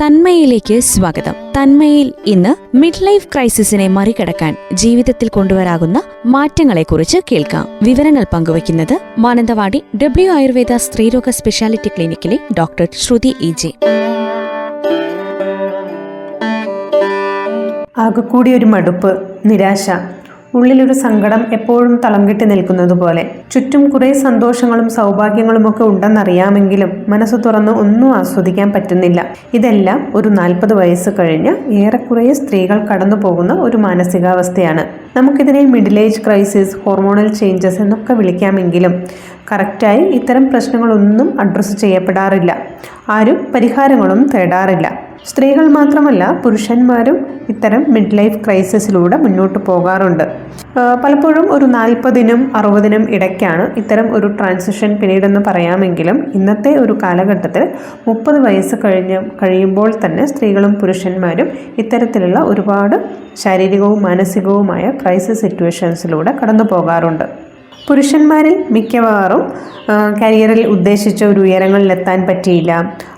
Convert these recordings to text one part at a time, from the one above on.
തന്മയിലേക്ക് സ്വാഗതം. തന്മയിൽ ഇന്ന് mid life ക്രൈസിസിനെ മറികടക്കാൻ ജീവിതത്തിൽ കൊണ്ടുവരാകുന്ന മാറ്റങ്ങളെക്കുറിച്ച് കേൾക്കാം. വിവരങ്ങൾ പങ്കുവയ്ക്കുന്നത് മാനന്തവാടി ഡബ്ല്യു ആയുർവേദ സ്ത്രീരോഗ സ്പെഷ്യാലിറ്റി ക്ലിനിക്കിലെ ഡോക്ടർ ശ്രുതി ഇ ജെ ആകെക്കൂടി ഒരു മടുപ്പ് നിരാശ ഉള്ളിലൊരു സങ്കടം എപ്പോഴും തളം കെട്ടി നിൽക്കുന്നത് പോലെ. ചുറ്റും കുറെ സന്തോഷങ്ങളും സൗഭാഗ്യങ്ങളുമൊക്കെ ഉണ്ടെന്നറിയാമെങ്കിലും മനസ്സ് തുറന്ന് ഒന്നും ആസ്വദിക്കാൻ പറ്റുന്നില്ല. ഇതെല്ലാം ഒരു നാൽപ്പത് വയസ്സ് കഴിഞ്ഞ് ഏറെക്കുറെ സ്ത്രീകൾ കടന്നു പോകുന്ന ഒരു മാനസികാവസ്ഥയാണ്. നമുക്കിതിനെ middle age crisis hormonal changes എന്നൊക്കെ വിളിക്കാമെങ്കിലും കറക്റ്റായി ഇത്തരം പ്രശ്നങ്ങളൊന്നും അഡ്രസ്സ് ചെയ്യപ്പെടാറില്ല. ആരും പരിഹാരങ്ങളും തേടാറില്ല. സ്ത്രീകൾ മാത്രമല്ല പുരുഷന്മാരും ഇത്തരം മിഡ് ലൈഫ് ക്രൈസിസിലൂടെ മുന്നോട്ട് പോകാറുണ്ട്. പലപ്പോഴും ഒരു നാൽപ്പതിനും അറുപതിനും ഇടയ്ക്കാണ് ഇത്തരം ഒരു ട്രാൻസിഷൻ പിന്നീടെന്ന് പറയാമെങ്കിലും ഇന്നത്തെ ഒരു കാലഘട്ടത്തിൽ മുപ്പത് വയസ്സ് കഴിഞ്ഞ് കഴിയുമ്പോൾ തന്നെ സ്ത്രീകളും പുരുഷന്മാരും ഇത്തരത്തിലുള്ള ഒരുപാട് ശാരീരികവും മാനസികവുമായ ക്രൈസിസ് സിറ്റുവേഷൻസിലൂടെ കടന്നു പോകാറുണ്ട് പുരുഷന്മാരിൽ മിക്കവാറും കരിയറിൽ ഉദ്ദേശിച്ച ഒരു ഉയരങ്ങളിലെത്താൻ പറ്റിയില്ല.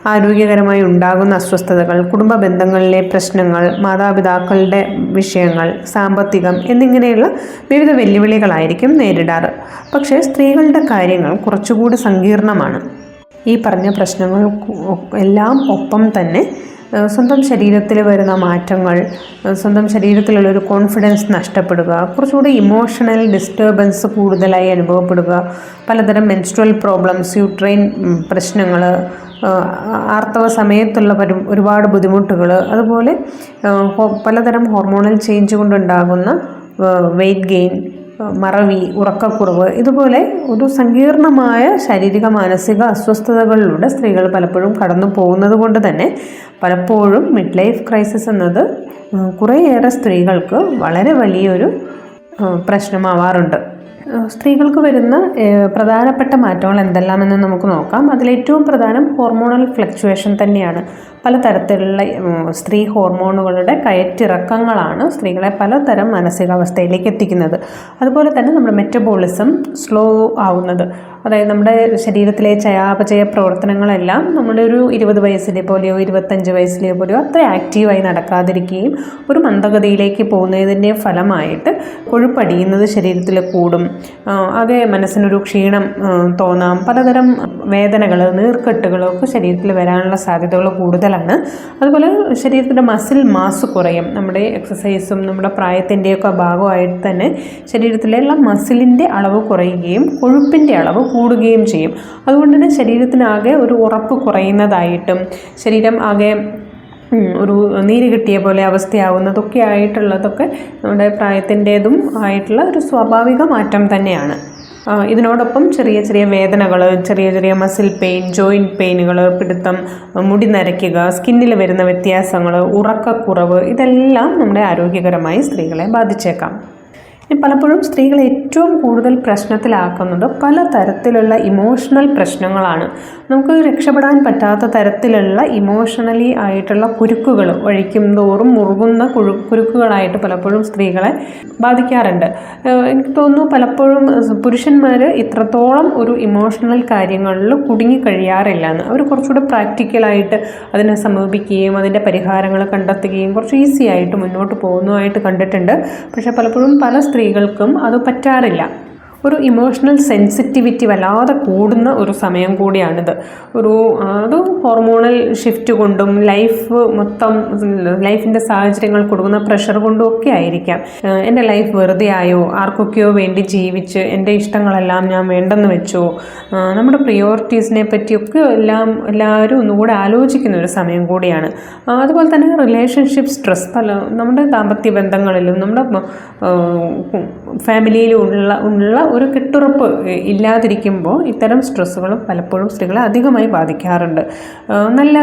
ആരോഗ്യകരമായി ഉണ്ടാകുന്ന അസ്വസ്ഥതകൾ കുടുംബ ബന്ധങ്ങളിലെ പ്രശ്നങ്ങൾ മാതാപിതാക്കളുടെ വിഷയങ്ങൾ സാമ്പത്തികം എന്നിങ്ങനെയുള്ള വിവിധ വെല്ലുവിളികളായിരിക്കും നേരിടാറ്. പക്ഷേ സ്ത്രീകളുടെ കാര്യങ്ങൾ കുറച്ചുകൂടി സങ്കീർണമാണ്. ഈ പറഞ്ഞ പ്രശ്നങ്ങൾ എല്ലാം ഒപ്പം തന്നെ സ്വന്തം ശരീരത്തിൽ വരുന്ന മാറ്റങ്ങൾ സ്വന്തം ശരീരത്തിലുള്ള ഒരു കോൺഫിഡൻസ് നഷ്ടപ്പെടുക കുറച്ചുകൂടി ഇമോഷണൽ ഡിസ്റ്റർബൻസ് കൂടുതലായി അനുഭവപ്പെടുക പലതരം മെൻസ്ട്രൽ പ്രോബ്ലംസ് യൂട്രൈൻ പ്രശ്നങ്ങൾ ആർത്തവ സമയത്തുള്ള പരു ഒരുപാട് ബുദ്ധിമുട്ടുകൾ അതുപോലെ പലതരം ഹോർമോണൽ ചേഞ്ച് കൊണ്ടുണ്ടാകുന്ന വെയിറ്റ് ഗെയിൻ മറവി ഉറക്കക്കുറവ് ഇതുപോലെ ഒരു സങ്കീർണമായ ശാരീരിക മാനസിക അസ്വസ്ഥതകളിലൂടെ സ്ത്രീകൾ പലപ്പോഴും കടന്നു പോകുന്നത് കൊണ്ട് തന്നെ പലപ്പോഴും മിഡ് ലൈഫ് ക്രൈസിസ് എന്നത് കുറേയേറെ സ്ത്രീകൾക്ക് വളരെ വലിയൊരു പ്രശ്നമാവാറുണ്ട്. സ്ത്രീകൾക്ക് വരുന്ന പ്രധാനപ്പെട്ട മാറ്റങ്ങൾ എന്തെല്ലാമെന്ന് നമുക്ക് നോക്കാം. അതിലേറ്റവും പ്രധാനം ഹോർമോണൽ ഫ്ലക്ച്വേഷൻ തന്നെയാണ്. പലതരത്തിലുള്ള സ്ത്രീ ഹോർമോണുകളുടെ കയറ്റിറക്കങ്ങളാണ് സ്ത്രീകളെ പലതരം മാനസികാവസ്ഥയിലേക്ക് എത്തിക്കുന്നത്. അതുപോലെ തന്നെ നമ്മുടെ മെറ്റബോളിസം സ്ലോ ആവുന്നത്. അതായത് നമ്മുടെ ശരീരത്തിലെ ചയാപചയ പ്രവർത്തനങ്ങളെല്ലാം നമ്മുടെ ഒരു ഇരുപത് വയസ്സിലെ പോലെയോ ഇരുപത്തഞ്ച് വയസ്സിലെ പോലെയോ അത്ര ആക്റ്റീവായി നടക്കാതിരിക്കുകയും ഒരു മന്ദഗതിയിലേക്ക് പോകുന്നതിന്റെ ഫലമായിട്ട് കൊഴുപ്പടിയുന്നത് ശരീരത്തിൽ കൂടും. ആകെ മനസ്സിനൊരു ക്ഷീണം തോന്നാം. പലതരം വേദനകൾ നീർക്കെട്ടുകളൊക്കെ ശരീരത്തിൽ വരാനുള്ള സാധ്യതകൾ കൂടുതലാണ്. അതുപോലെ ശരീരത്തിന്റെ മസിൽ മാസ് കുറയും. നമ്മുടെ എക്സസൈസും നമ്മുടെ പ്രായത്തിന്റെയൊക്കെ ഭാഗമായിട്ട് തന്നെ ശരീരത്തിലുള്ള മസിലിന്റെ അളവ് കുറയുകയും കൊഴുപ്പിന്റെ അളവ് കൂടുകയും ചെയ്യും. അതുകൊണ്ട് തന്നെ ശരീരത്തിനാകെ ഒരു ഉറപ്പ് കുറയുന്നതായിട്ടും ശരീരം ആകെ ഒരു നീര് കിട്ടിയ പോലെ അവസ്ഥയാവുന്നതൊക്കെ ആയിട്ടുള്ളതൊക്കെ നമ്മുടെ പ്രായത്തിന്റേതും ആയിട്ടുള്ള ഒരു സ്വാഭാവിക മാറ്റം തന്നെയാണ്. ഇതിനോടൊപ്പം ചെറിയ ചെറിയ വേദനകൾ ചെറിയ ചെറിയ മസിൽ പെയിൻ ജോയിന്റ് പെയിനുകൾ പിടുത്തം മുടി നരയ്ക്കുക സ്കിന്നിൽ വരുന്ന വ്യത്യാസങ്ങൾ ഉറക്കക്കുറവ് ഇതെല്ലാം നമ്മുടെ ആരോഗ്യകരമായി സ്ത്രീകളെ ബാധിച്ചേക്കാം. പലപ്പോഴും സ്ത്രീകൾ ഏറ്റവും കൂടുതൽ പ്രശ്നത്തിലാക്കുന്നത് പല തരത്തിലുള്ള ഇമോഷണൽ പ്രശ്നങ്ങളാണ്. നമുക്ക് രക്ഷപ്പെടാൻ പറ്റാത്ത തരത്തിലുള്ള ഇമോഷണലി ആയിട്ടുള്ള കുരുക്കുകൾ ഒഴിക്കും തോറും മുറുകുന്ന കുഴു കുരുക്കുകളായിട്ട് പലപ്പോഴും സ്ത്രീകളെ ബാധിക്കാറുണ്ട്. എനിക്ക് തോന്നുന്നു പലപ്പോഴും പുരുഷന്മാർ ഇത്രത്തോളം ഒരു ഇമോഷണൽ കാര്യങ്ങളിൽ കുടുങ്ങിക്കഴിയാറില്ല എന്ന് അവർ കുറച്ചുകൂടെ പ്രാക്ടിക്കലായിട്ട് അതിനെ സമീപിക്കുകയും അതിന്റെ പരിഹാരങ്ങൾ കണ്ടെത്തുകയും കുറച്ച് ഈസി ആയിട്ട് മുന്നോട്ട് പോകുന്നതായിട്ട് കണ്ടിട്ടുണ്ട്. പക്ഷേ പലപ്പോഴും പല സ്ത്രീകൾക്കും അത് പറ്റാറില്ല. ഒരു ഇമോഷണൽ സെൻസിറ്റിവിറ്റി വല്ലാതെ കൂടുന്ന ഒരു സമയം കൂടിയാണിത്. ഒരു അത് ഹോർമോണൽ ഷിഫ്റ്റ് കൊണ്ടും ലൈഫ് മൊത്തം ലൈഫിന്റെ സാഹചര്യങ്ങൾ കൊടുക്കുന്ന പ്രഷർ കൊണ്ടും ഒക്കെ ആയിരിക്കാം. എന്റെ ലൈഫ് വെറുതെ ആയോ? ആർക്കൊക്കെയോ വേണ്ടി ജീവിച്ച് എന്റെ ഇഷ്ടങ്ങളെല്ലാം ഞാൻ വേണ്ടെന്ന് വെച്ചോ? നമ്മുടെ പ്രിയോറിറ്റീസിനെ പറ്റിയൊക്കെ എല്ലാം എല്ലാവരും ഒന്നുകൂടെ ആലോചിക്കുന്ന ഒരു സമയം കൂടിയാണ്. അതുപോലെ തന്നെ റിലേഷൻഷിപ്പ് സ്ട്രെസ് പല നമ്മുടെ ദാമ്പത്യ ബന്ധങ്ങളിലും നമ്മുടെ ഫാമിലിയിലും ഉള്ള ഉള്ള ഒരു കെട്ടുറപ്പ് ഇല്ലാതിരിക്കുമ്പോൾ ഇത്തരം സ്ട്രെസ്സുകൾ പലപ്പോഴും സ്ത്രീകളെ അധികമായി ബാധിക്കാറുണ്ട്. നല്ല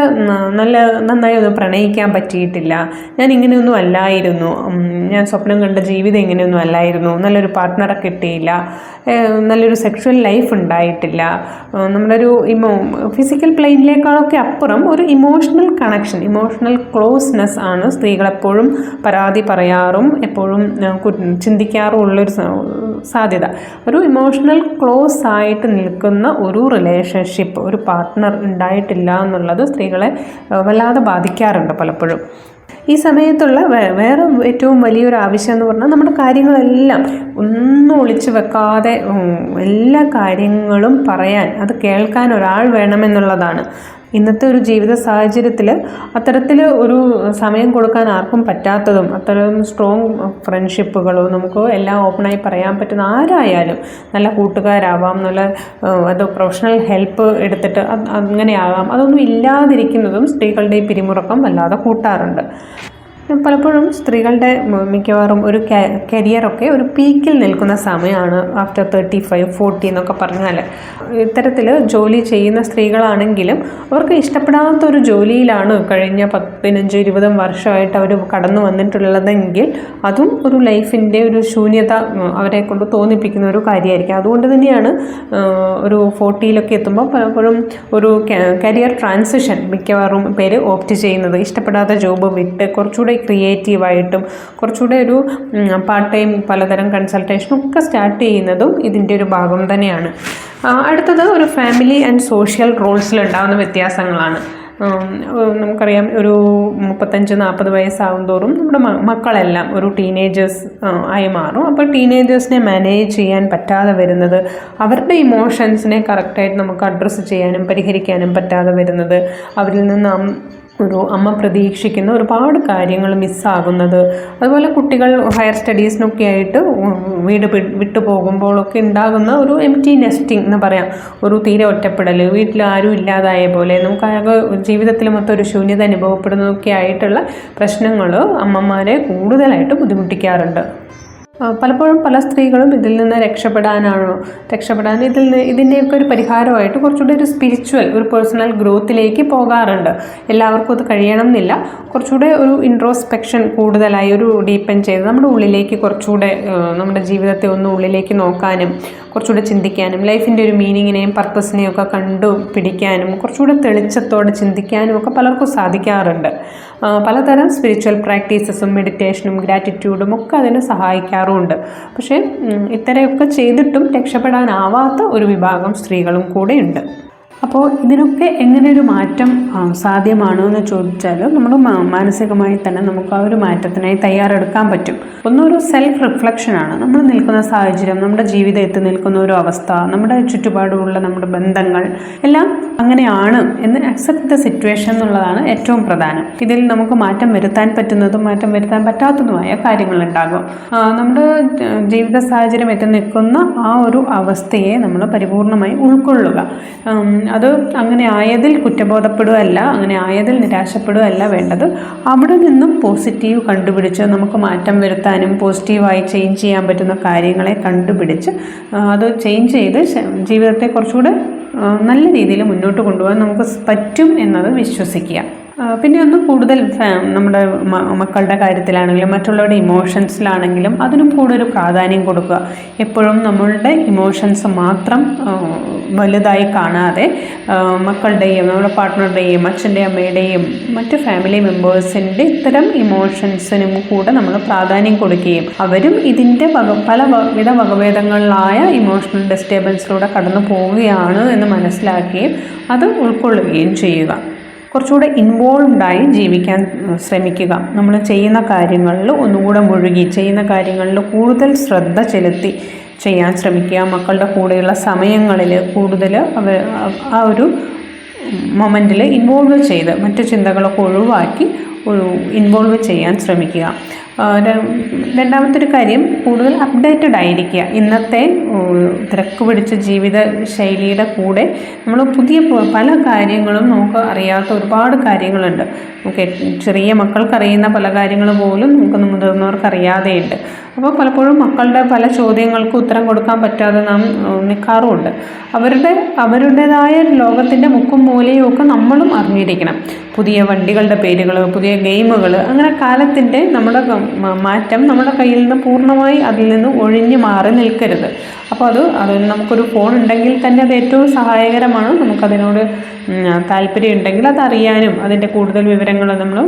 നല്ല നന്നായി ഒന്നും പ്രണയിക്കാൻ പറ്റിയിട്ടില്ല. ഞാൻ ഇങ്ങനെയൊന്നും അല്ലായിരുന്നു. ഞാൻ സ്വപ്നം കണ്ട ജീവിതം ഇങ്ങനെയൊന്നും അല്ലായിരുന്നു. നല്ലൊരു പാർട്ട്ണറെ കിട്ടിയില്ല. നല്ലൊരു സെക്ഷൽ ലൈഫ് ഉണ്ടായിട്ടില്ല. നമ്മുടെ ഒരു ഇമോ ഫിസിക്കൽ പ്ലെയിനിലേക്കാളൊക്കെ അപ്പുറം ഒരു ഇമോഷണൽ കണക്ഷൻ ഇമോഷണൽ ക്ലോസ്നെസ് ആണ് സ്ത്രീകളെപ്പോഴും പരാതി പറയാറും എപ്പോഴും ചിന്തിക്കാറും ഉള്ളൊരു സാധ്യത. ഒരു ഇമോഷണൽ ക്ലോസ് ആയിട്ട് നിൽക്കുന്ന ഒരു റിലേഷൻഷിപ്പ് ഒരു പാർട്ട്ണർ ഉണ്ടായിട്ടില്ല എന്നുള്ളത് സ്ത്രീകളെ വല്ലാതെ ബാധിക്കാറുണ്ട് പലപ്പോഴും. ഈ സമയത്തുള്ള വേറെ ഏറ്റവും വലിയൊരു ആവശ്യം എന്ന് പറഞ്ഞാൽ നമ്മുടെ കാര്യങ്ങളെല്ലാം ഒന്നും ഒളിച്ചു വെക്കാതെ എല്ലാ കാര്യങ്ങളും പറയാൻ അത് കേൾക്കാൻ ഒരാൾ വേണമെന്നുള്ളതാണ്. ഇന്നത്തെ ഒരു ജീവിത സാഹചര്യത്തിൽ അത്തരത്തിൽ ഒരു സമയം കൊടുക്കാൻ ആർക്കും പറ്റാത്തതും അത്തരം സ്ട്രോങ് ഫ്രണ്ട്ഷിപ്പുകളോ നമുക്ക് എല്ലാം ഓപ്പണായി പറയാൻ പറ്റുന്ന ആരായാലും നല്ല കൂട്ടുകാരാവാം നല്ല അത് പ്രൊഫഷണൽ ഹെൽപ്പ് എടുത്തിട്ട് അങ്ങനെയാകാം അതൊന്നും ഇല്ലാതിരിക്കുന്നതും സ്ത്രീകളുടെ ഈ പിരിമുറക്കം വല്ലാതെ കൂട്ടാറുണ്ട്. പലപ്പോഴും സ്ത്രീകളുടെ മിക്കവാറും ഒരു കരിയറൊക്കെ ഒരു പീക്കിൽ നിൽക്കുന്ന സമയമാണ് ആഫ്റ്റർ തേർട്ടി ഫൈവ് ഫോർട്ടി എന്നൊക്കെ പറഞ്ഞാൽ ഇത്തരത്തിൽ ജോലി ചെയ്യുന്ന സ്ത്രീകളാണെങ്കിലും അവർക്ക് ഇഷ്ടപ്പെടാത്ത ഒരു ജോലിയിലാണ് കഴിഞ്ഞ പതിനഞ്ച് ഇരുപതും വർഷമായിട്ട് അവർ കടന്നു വന്നിട്ടുള്ളതെങ്കിൽ അതും ഒരു ലൈഫിന്റെ ഒരു ശൂന്യത അവരെ കൊണ്ട് തോന്നിപ്പിക്കുന്ന ഒരു കാര്യമായിരിക്കും. അതുകൊണ്ട് തന്നെയാണ് ഒരു ഫോർട്ടിയിലൊക്കെ എത്തുമ്പോൾ പലപ്പോഴും ഒരു കരിയർ ട്രാൻസിഷൻ മിക്കവാറും പേര് ഓപ്റ്റ് ചെയ്യുന്നത്. ഇഷ്ടപ്പെടാത്ത ജോബ് വിട്ട് കുറച്ചുകൂടെ ക്രിയേറ്റീവായിട്ടും കുറച്ചുകൂടെ ഒരു പാർട്ട് ടൈം പലതരം കൺസൾട്ടേഷനും ഒക്കെ സ്റ്റാർട്ട് ചെയ്യുന്നതും ഇതിന്റെ ഒരു ഭാഗം തന്നെയാണ്. അടുത്തത് ഒരു ഫാമിലി ആൻഡ് സോഷ്യൽ റോൾസിൽ ഉണ്ടാകുന്ന വ്യത്യാസങ്ങളാണ് നമുക്കറിയാം ഒരു മുപ്പത്തഞ്ച് നാൽപ്പത് വയസ്സാകും തോറും നമ്മുടെ മക്കളെല്ലാം ഒരു ടീനേജേഴ്സ് ആയി മാറും. അപ്പോൾ ടീനേജേഴ്സിനെ മാനേജ് ചെയ്യാൻ പറ്റാതെ വരുന്നത് അവരുടെ ഇമോഷൻസിനെ കറക്റ്റായിട്ട് നമുക്ക് അഡ്രസ്സ് ചെയ്യാനും പരിഹരിക്കാനും പറ്റാതെ വരുന്നത് അവരിൽ നിന്ന് ഒരു അമ്മ പ്രതീക്ഷിക്കുന്ന ഒരുപാട് കാര്യങ്ങൾ മിസ്സാകുന്നത്. അതുപോലെ കുട്ടികൾ ഹയർ സ്റ്റഡീസിനൊക്കെ ആയിട്ട് വീട് വിട്ടു പോകുമ്പോഴൊക്കെ ഉണ്ടാകുന്ന ഒരു എം ടി നെസ്റ്റിംഗ് എന്ന് പറയാം. ഒരു തീരെ ഒറ്റപ്പെടൽ. വീട്ടിൽ ആരും ഇല്ലാതായ പോലെ നമുക്ക് ആകെ ജീവിതത്തിൽ മൊത്തം ഒരു ശൂന്യത അനുഭവപ്പെടുന്നതൊക്കെ ആയിട്ടുള്ള പ്രശ്നങ്ങൾ അമ്മമാരെ കൂടുതലായിട്ട് ബുദ്ധിമുട്ടിക്കാറുണ്ട്. പലപ്പോഴും പല സ്ത്രീകളും ഇതിൽ നിന്ന് രക്ഷപ്പെടാനാണോ രക്ഷപ്പെടാൻ ഇതിൽ നിന്ന് ഇതിന്റെയൊക്കെ ഒരു പരിഹാരമായിട്ട് കുറച്ചുകൂടി ഒരു സ്പിരിച്വൽ ഒരു പേഴ്സണൽ ഗ്രോത്തിലേക്ക് പോകാറുണ്ട്. എല്ലാവർക്കും അത് കഴിയണം എന്നില്ല കുറച്ചുകൂടെ ഒരു ഇൻട്രോസ്പെക്ഷൻ കൂടുതലായി ഒരു ഡീപ്പൻ ചെയ്ത് നമ്മുടെ ഉള്ളിലേക്ക് കുറച്ചുകൂടെ നമ്മുടെ ജീവിതത്തെ ഒന്ന് ഉള്ളിലേക്ക് നോക്കാനും കുറച്ചുകൂടെ ചിന്തിക്കാനും ലൈഫിന്റെ ഒരു മീനിങ്ങിനെയും പർപ്പസിനെയും ഒക്കെ കണ്ടു പിടിക്കാനും കുറച്ചുകൂടെ തെളിച്ചത്തോടെ ചിന്തിക്കാനും ഒക്കെ പലർക്കും സാധിക്കാറുണ്ട്. പലതരം സ്പിരിച്വൽ പ്രാക്ടീസസും മെഡിറ്റേഷനും ഗ്രാറ്റിറ്റ്യൂഡും ഒക്കെ അതിന് സഹായിക്കാറുമുണ്ട്. പക്ഷേ ഇത്തരമൊക്കെ ചെയ്തിട്ടും രക്ഷപ്പെടാനാവാത്ത ഒരു വിഭാഗം സ്ത്രീകളും കൂടെ ഉണ്ട് അപ്പോൾ ഇതിനൊക്കെ എങ്ങനെ ഒരു മാറ്റം സാധ്യമാണോ എന്ന് ചോദിച്ചാൽ നമ്മൾ മാനസികമായി തന്നെ നമുക്ക് ആ ഒരു മാറ്റത്തിനായി തയ്യാറെടുക്കാൻ പറ്റും. ഒന്നൊരു സെൽഫ് റിഫ്ലക്ഷനാണ് നമ്മൾ നിൽക്കുന്ന സാഹചര്യം നമ്മുടെ ജീവിതം നിൽക്കുന്ന ഒരു അവസ്ഥ നമ്മുടെ ചുറ്റുപാടുമുള്ള നമ്മുടെ ബന്ധങ്ങൾ എല്ലാം അങ്ങനെയാണ് എന്ന് അക്സെപ്റ്റ് ദ സിറ്റുവേഷൻ എന്നുള്ളതാണ് ഏറ്റവും പ്രധാനം. ഇതിൽ നമുക്ക് മാറ്റം വരുത്താൻ പറ്റുന്നതും മാറ്റം വരുത്താൻ പറ്റാത്തതുമായ കാര്യങ്ങൾ ഉണ്ടാകും നമ്മുടെ ജീവിത സാഹചര്യം എത്തി നിൽക്കുന്ന ആ ഒരു അവസ്ഥയെ നമ്മൾ പരിപൂർണമായി ഉൾക്കൊള്ളുക. അത് അങ്ങനെ ആയതിൽ കുറ്റബോധപ്പെടുകയല്ല അങ്ങനെ ആയതിൽ നിരാശപ്പെടുകയല്ല വേണ്ടത്. അവിടെ നിന്നും പോസിറ്റീവ് കണ്ടുപിടിച്ച് നമുക്ക് മാറ്റം വരുത്താനും പോസിറ്റീവായി ചേഞ്ച് ചെയ്യാൻ പറ്റുന്ന കാര്യങ്ങളെ കണ്ടുപിടിച്ച് അത് ചേഞ്ച് ചെയ്ത് ജീവിതത്തെ കുറച്ചുകൂടെ നല്ല രീതിയിൽ മുന്നോട്ട് കൊണ്ടുപോകാൻ നമുക്ക് പറ്റും എന്നത് വിശ്വസിക്കുക. പിന്നെ ഒന്ന് കൂടുതൽ നമ്മുടെ മക്കളുടെ കാര്യത്തിലാണെങ്കിലും മറ്റുള്ളവരുടെ ഇമോഷൻസിലാണെങ്കിലും അതിനും കൂടുതൽ പ്രാധാന്യം കൊടുക്കുക. എപ്പോഴും നമ്മളുടെ ഇമോഷൻസ് മാത്രം വലുതായി കാണാതെ മക്കളുടെയും നമ്മുടെ പാർട്ട്ണറുടെയും അച്ഛന്റെയും അമ്മയുടെയും മറ്റ് ഫാമിലി മെമ്പേഴ്സിന്റെ ഇത്തരം ഇമോഷൻസിനും കൂടെ നമ്മൾ പ്രാധാന്യം കൊടുക്കുകയും അവരും ഇതിന്റെ വക പല വിധ വകഭേദങ്ങളിലായ ഇമോഷണൽ ഡിസ്റ്റർബൻസിലൂടെ കടന്നു പോവുകയാണ് എന്ന് മനസ്സിലാക്കുകയും അത് ഉൾക്കൊള്ളുകയും ചെയ്യുക. കുറച്ചുകൂടെ ഇൻവോൾവ്ഡായി ജീവിക്കാൻ ശ്രമിക്കുക. നമ്മൾ ചെയ്യുന്ന കാര്യങ്ങളിൽ ഒന്നുകൂടെ മുഴുകി ചെയ്യുന്ന കാര്യങ്ങളിൽ കൂടുതൽ ശ്രദ്ധ ചെലുത്തി ചെയ്യാൻ ശ്രമിക്കുക. മക്കളുടെ കൂടെയുള്ള സമയങ്ങളിൽ കൂടുതൽ ആ ഒരു മൊമെന്റിൽ ഇൻവോൾവ് ചെയ്ത് മറ്റു ചിന്തകളൊക്കെ ഒഴിവാക്കി ഒരു ഇൻവോൾവ് ചെയ്യാൻ ശ്രമിക്കുക. രണ്ടാമത്തെ ഒരു കാര്യം കൂടുതൽ അപ്ഡേറ്റഡ് ആയിരിക്കുക. ഇന്നത്തെ തിരക്ക് പിടിച്ച ജീവിത ശൈലിയുടെ കൂടെ നമ്മൾ പുതിയ പല കാര്യങ്ങളും നമുക്ക് അറിയാത്ത ഒരുപാട് കാര്യങ്ങളുണ്ട്. നമുക്ക് ചെറിയ മക്കൾക്ക് അറിയുന്ന പല കാര്യങ്ങൾ പോലും നമുക്ക് മുതിർന്നവർക്ക് അറിയാതെയുണ്ട് അപ്പോൾ പലപ്പോഴും മക്കളുടെ പല ചോദ്യങ്ങൾക്ക് ഉത്തരം കൊടുക്കാൻ പറ്റാതെ നാം നിൽക്കാറുമുണ്ട് അവരുടെ അവരുടേതായ ലോകത്തിന്റെ മുക്കും മൂലയും ഒക്കെ നമ്മളും അറിഞ്ഞിരിക്കണം. പുതിയ വണ്ടികളുടെ പേരുകൾ പുതിയ ഗെയിമുകൾ അങ്ങനെ കാലത്തിന്റെ നമ്മുടെ മാറ്റം നമ്മുടെ കയ്യിൽ നിന്ന് പൂർണമായി അതിൽ നിന്ന് ഒഴിഞ്ഞു മാറി നിൽക്കരുത്. അപ്പോൾ അത് അത് നമുക്കൊരു ഫോൺ ഉണ്ടെങ്കിൽ തന്നെ അത് ഏറ്റവും സഹായകരമാണ്. നമുക്കതിനോട് താല്പര്യം ഉണ്ടെങ്കിൽ അത് അറിയാനും അതിന്റെ കൂടുതൽ വിവരങ്ങൾ നമ്മൾ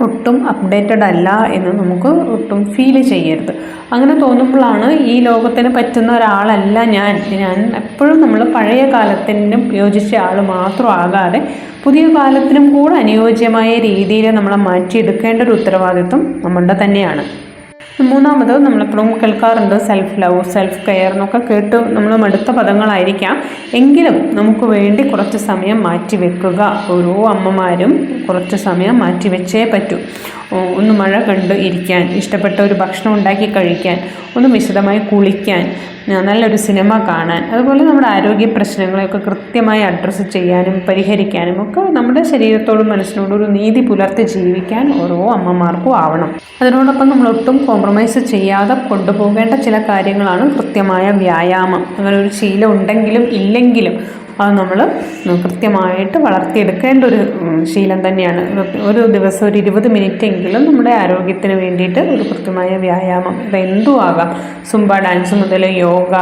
ഒട്ടും അപ്ഡേറ്റഡ് അല്ല എന്ന് നമുക്ക് ഒട്ടും ഫീൽ ചെയ്യരുത്. അങ്ങനെ തോന്നുമ്പോഴാണ് ഈ ലോകത്തിന് പറ്റുന്ന ഒരാളല്ല ഞാൻ. ഞാൻ എപ്പോഴും നമ്മൾ പഴയ കാലത്തിനും യോജിച്ച ആൾ മാത്രമാകാതെ പുതിയ കാലത്തിനും കൂടെ അനുയോജ്യമായ രീതിയിൽ നമ്മളെ മാറ്റിയെടുക്കേണ്ട ഒരു ഉത്തരവാദിത്വം നമ്മളുടെ തന്നെയാണ്. മൂന്നാമത് നമ്മളെപ്പോഴും കേൾക്കാറുണ്ട് സെൽഫ് ലവ് സെൽഫ് കെയർ എന്നൊക്കെ കേട്ട് നമ്മൾ മടുത്ത പദങ്ങളായിരിക്കാം. എങ്കിലും നമുക്ക് വേണ്ടി കുറച്ച് സമയം മാറ്റി വെക്കുക. ഓരോ അമ്മമാരും കുറച്ച് സമയം മാറ്റി വെച്ചേ പറ്റൂ. ഒന്ന് മഴ കണ്ട് ഇരിക്കാൻ ഇഷ്ടപ്പെട്ട ഒരു ഭക്ഷണം ഉണ്ടാക്കി കഴിക്കാൻ ഒന്ന് വിശദമായി കുളിക്കാൻ നല്ലൊരു സിനിമ കാണാൻ. അതുപോലെ നമ്മുടെ ആരോഗ്യ പ്രശ്നങ്ങളെയൊക്കെ കൃത്യമായി അഡ്രസ്സ് ചെയ്യാനും പരിഹരിക്കാനും ഒക്കെ നമ്മുടെ ശരീരത്തോടും മനസ്സിനോടും ഒരു നീതി പുലർത്തി ജീവിക്കാൻ ഓരോ അമ്മമാർക്കും ആവണം. അതിനോടൊപ്പം നമ്മൾ ഒട്ടും കോംപ്രമൈസ് ചെയ്യാതെ കൊണ്ടുപോകേണ്ട ചില കാര്യങ്ങളാണ് കൃത്യമായ വ്യായാമം. അങ്ങനെ ഒരു ശീലം ഉണ്ടെങ്കിലും ഇല്ലെങ്കിലും അത് നമ്മൾ കൃത്യമായിട്ട് വളർത്തിയെടുക്കേണ്ട ഒരു ശീലം തന്നെയാണ്. ഒരു ദിവസം ഒരു ഇരുപത് മിനിറ്റ് എങ്കിലും നമ്മുടെ ആരോഗ്യത്തിന് വേണ്ടിയിട്ട് ഒരു കൃത്യമായ വ്യായാമം. ഇത് എന്തും ആകാം. സുംബ ഡാൻസ് മുതൽ യോഗ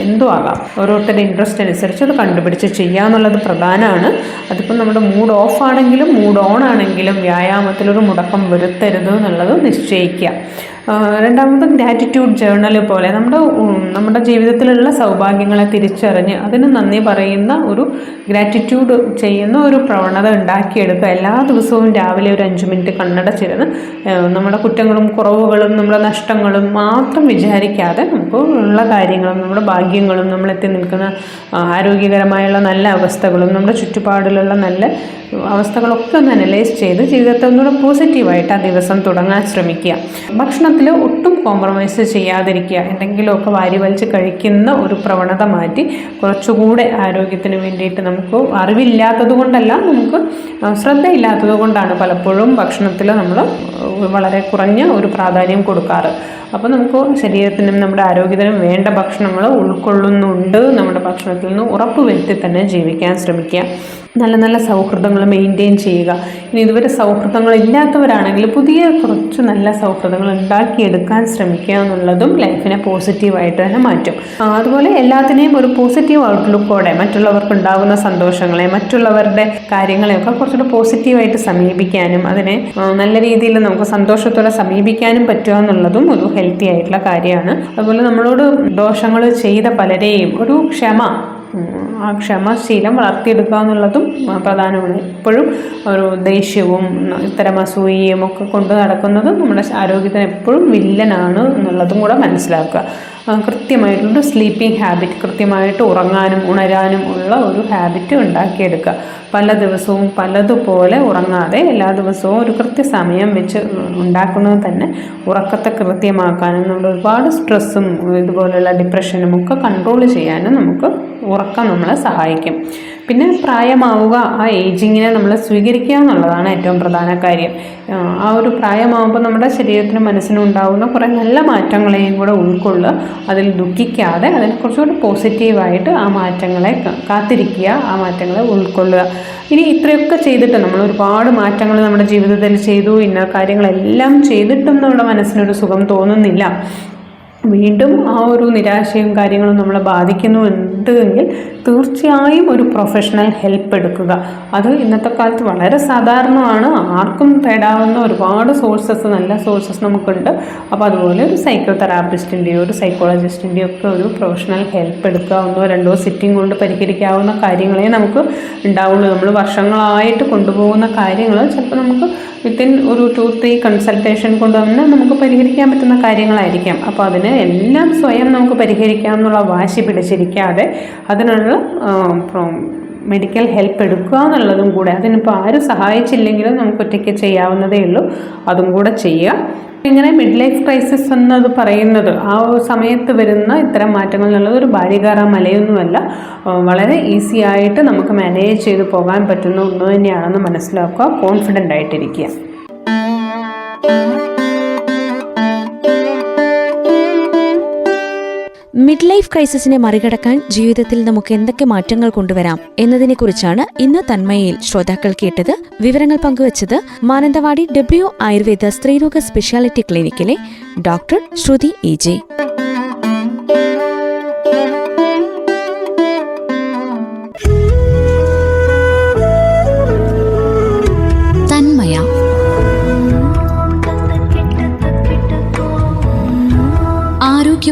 എന്തും ആകാം. ഓരോരുത്തരുടെ ഇൻട്രസ്റ്റ് അനുസരിച്ച് അത് കണ്ടുപിടിച്ച് ചെയ്യുക എന്നുള്ളത് പ്രധാനമാണ്. അതിപ്പം നമ്മുടെ മൂഡ് ഓഫ് ആണെങ്കിലും മൂഡ് ഓൺ ആണെങ്കിലും വ്യായാമത്തിലൊരു മുടക്കം വരുത്തരുത് എന്നുള്ളത് നിശ്ചയിക്കുക. രണ്ടാമത് ഗ്രാറ്റിറ്റ്യൂഡ് ജേർണൽ പോലെ നമ്മുടെ നമ്മുടെ ജീവിതത്തിലുള്ള സൗഭാഗ്യങ്ങളെ തിരിച്ചറിഞ്ഞ് അതിന് നന്ദി പറയുന്ന ഒരു ഗ്രാറ്റിറ്റ്യൂഡ് ചെയ്യുന്ന ഒരു പ്രവണത ഉണ്ടാക്കിയെടുക്കുക. എല്ലാ ദിവസവും രാവിലെ ഒരു അഞ്ച് മിനിറ്റ് കണ്ണടച്ചിരുന്ന് നമ്മുടെ കുറ്റങ്ങളും കുറവുകളും നമ്മുടെ നഷ്ടങ്ങളും മാത്രം വിചാരിക്കാതെ നമുക്ക് ഉള്ള കാര്യങ്ങളും നമ്മുടെ ഭാഗ്യങ്ങളും നമ്മളെത്തി നിൽക്കുന്ന ആരോഗ്യകരമായുള്ള നല്ല അവസ്ഥകളും നമ്മുടെ ചുറ്റുപാടിലുള്ള നല്ല അവസ്ഥകളൊക്കെ ഒന്ന് അനലൈസ് ചെയ്ത് ജീവിതത്തെ ഒന്നുകൂടെ പോസിറ്റീവായിട്ട് ആ ദിവസം തുടങ്ങാൻ ശ്രമിക്കുക. ഭക്ഷണത്തിൽ ഒട്ടും കോംപ്രമൈസ് ചെയ്യാതിരിക്കുക. എന്തെങ്കിലുമൊക്കെ വാരി വലിച്ച് കഴിക്കുന്ന ഒരു പ്രവണത മാറ്റി കുറച്ചുകൂടെ ആരോഗ്യത്തിന് വേണ്ടിയിട്ട് നമുക്ക് അറിവില്ലാത്തത് കൊണ്ടല്ല നമുക്ക് ശ്രദ്ധയില്ലാത്തത് കൊണ്ടാണ് പലപ്പോഴും ഭക്ഷണത്തിൽ നമ്മൾ വളരെ കുറഞ്ഞ ഒരു പ്രാധാന്യം കൊടുക്കാറ്. അപ്പോൾ നമുക്ക് ശരീരത്തിനും നമ്മുടെ ആരോഗ്യത്തിനും വേണ്ട ഭക്ഷണങ്ങൾ ഉൾക്കൊള്ളുന്നുണ്ട്. നമ്മുടെ ഭക്ഷണത്തിൽ നിന്ന് ഉറപ്പ് വരുത്തി തന്നെ ജീവിക്കാൻ ശ്രമിക്കുക. നല്ല നല്ല സൗഹൃദങ്ങൾ മെയിന്റെയിൻ ചെയ്യുക. ഇനി ഇതുവരെ സൗഹൃദങ്ങൾ ഇല്ലാത്തവരാണെങ്കിൽ പുതിയ കുറച്ച് നല്ല സൗഹൃദങ്ങൾ ഉണ്ടാക്കിയെടുക്കാൻ ശ്രമിക്കുക എന്നുള്ളതും ലൈഫിനെ പോസിറ്റീവായിട്ട് തന്നെ മാറ്റും. അതുപോലെ എല്ലാത്തിനെയും ഒരു പോസിറ്റീവ് ഔട്ട്ലുക്കോടെ മറ്റുള്ളവർക്ക് ഉണ്ടാകുന്ന സന്തോഷങ്ങളെ മറ്റുള്ളവരുടെ കാര്യങ്ങളെയൊക്കെ കുറച്ചുകൂടെ പോസിറ്റീവായിട്ട് സമീപിക്കാനും അതിനെ നല്ല രീതിയിൽ നമുക്ക് സന്തോഷത്തോടെ സമീപിക്കാനും പറ്റുക എന്നുള്ളതും ഒരു ഹെൽത്തി ആയിട്ടുള്ള കാര്യമാണ്. അതുപോലെ നമ്മളോട് ദോഷങ്ങൾ ചെയ്ത പലരെയും ഒരു ക്ഷമ ആ ക്ഷമശീലം വളർത്തിയെടുക്കുക എന്നുള്ളതും പ്രധാനമാണ്. എപ്പോഴും ഒരു ദേഷ്യവും ഇത്തരം അസൂയയും ഒക്കെ കൊണ്ട് നടക്കുന്നത് നമ്മുടെ ആരോഗ്യത്തിന് എപ്പോഴും വില്ലനാണ് എന്നുള്ളതും കൂടെ മനസ്സിലാക്കുക. ആ, കൃത്യമായിട്ടുള്ള സ്ലീപ്പിംഗ് ഹാബിറ്റ് കൃത്യമായിട്ട് ഉറങ്ങാനും ഉണരാനും ഉള്ള ഒരു ഹാബിറ്റ് ഉണ്ടാക്കിയെടുക്കുക. പല ദിവസവും പലതുപോലെ ഉറങ്ങാതെ എല്ലാ ദിവസവും ഒരു കൃത്യസമയം വെച്ച് ഉണ്ടാക്കുന്നത് തന്നെ ഉറക്കത്തെ കൃത്യമാക്കാനും നമ്മൾ ഒരുപാട് സ്ട്രെസ്സും ഇതുപോലെയുള്ള ഡിപ്രഷനും ഒക്കെ കൺട്രോൾ ചെയ്യാനും നമുക്ക് ഉറക്കം നമ്മളെ സഹായിക്കും. പിന്നെ പ്രായമാവുക ആ ഏജിങ്ങിനെ നമ്മൾ സ്വീകരിക്കുക എന്നുള്ളതാണ് ഏറ്റവും പ്രധാന കാര്യം. ആ, ഒരു പ്രായമാവുമ്പോൾ നമ്മുടെ ശരീരത്തിനും മനസ്സിനും ഉണ്ടാകുന്ന കുറേ നല്ല മാറ്റങ്ങളെയും കൂടെ ഉൾക്കൊള്ളുക അതിൽ ദുഃഖിക്കാതെ അതിനെ കുറച്ചുകൂടി പോസിറ്റീവായിട്ട് ആ മാറ്റങ്ങളെ കാത്തിരിക്കുക ആ മാറ്റങ്ങളെ ഉൾക്കൊള്ളുക. ഇനി ഇത്രയൊക്കെ ചെയ്തിട്ട് നമ്മൾ ഒരുപാട് മാറ്റങ്ങൾ നമ്മുടെ ജീവിതത്തിൽ ചെയ്തു ഇന്ന കാര്യങ്ങളെല്ലാം ചെയ്തിട്ടും നമ്മുടെ മനസ്സിനൊരു സുഖം തോന്നുന്നില്ല. വീണ്ടും ആ ഒരു നിരാശയും കാര്യങ്ങളും നമ്മളെ ബാധിക്കുന്നുണ്ട് എങ്കിൽ തീർച്ചയായും ഒരു പ്രൊഫഷണൽ ഹെൽപ്പ് എടുക്കുക. അത് ഇന്നത്തെ കാലത്ത് വളരെ സാധാരണമാണ്. ആർക്കും തേടാവുന്ന ഒരുപാട് സോഴ്സസ് നല്ല സോഴ്സസ് നമുക്കുണ്ട്. അപ്പോൾ അതുപോലെ ഒരു സൈക്കോ തെറാപ്പിസ്റ്റിന്റെയോ ഒരു സൈക്കോളജിസ്റ്റിന്റെയോ ഒക്കെ ഒരു പ്രൊഫഷണൽ ഹെൽപ്പ് എടുക്കുക. ഒന്നോ രണ്ടോ സിറ്റിംഗ് കൊണ്ട് പരിഹരിക്കാവുന്ന കാര്യങ്ങളെ നമുക്ക് ഉണ്ടാവുള്ളൂ. നമ്മൾ വർഷങ്ങളായിട്ട് കൊണ്ടുപോകുന്ന കാര്യങ്ങൾ ചിലപ്പോൾ നമുക്ക് വിത്തിൻ ഒരു ടു ത്രീ കൺസൾട്ടേഷൻ കൊണ്ട് തന്നെ നമുക്ക് പരിഹരിക്കാൻ പറ്റുന്ന കാര്യങ്ങളായിരിക്കാം. അപ്പോൾ അതിനെ എല്ലാം സ്വയം നമുക്ക് പരിഹരിക്കാം എന്നുള്ള വാശി പിടിച്ചിരിക്കാതെ അതിനുള്ള മെഡിക്കൽ ഹെൽപ്പ് എടുക്കുക എന്നുള്ളതും കൂടെ. അതിനിപ്പോൾ ആരും സഹായിച്ചില്ലെങ്കിലും നമുക്ക് ഒറ്റയ്ക്ക് ചെയ്യാവുന്നതേ ഉള്ളൂ. അതും കൂടെ ചെയ്യുക. ഇങ്ങനെ മിഡ് ലൈഫ് ക്രൈസിസ് എന്നത് പറയുന്നത് ആ സമയത്ത് വരുന്ന ഇത്തരം മാറ്റങ്ങൾ എന്നുള്ളത് ഒരു ബാലികാറ മലയൊന്നുമല്ല. വളരെ ഈസി ആയിട്ട് നമുക്ക് മാനേജ് ചെയ്ത് പോകാൻ പറ്റുന്ന ഒന്ന് തന്നെയാണെന്ന് മനസ്സിലാക്കുക. കോൺഫിഡന്റ് ആയിട്ടിരിക്കുക. മിഡ് ലൈഫ് ക്രൈസിസിനെ മറികടക്കാൻ ജീവിതത്തിൽ നമുക്ക് എന്തൊക്കെ മാറ്റങ്ങൾ കൊണ്ടുവരാം എന്നതിനെക്കുറിച്ചാണ് ഇന്ന് തന്മയിൽ ശ്രോതാക്കൾ കേട്ടത്. വിവരങ്ങൾ പങ്കുവച്ചത് മാനന്തവാടി ഡബ്ല്യു ആയുർവേദ സ്ത്രീരോഗ സ്പെഷ്യാലിറ്റി ക്ലിനിക്കിലെ ഡോക്ടർ ശ്രുതി ഇ ജെ.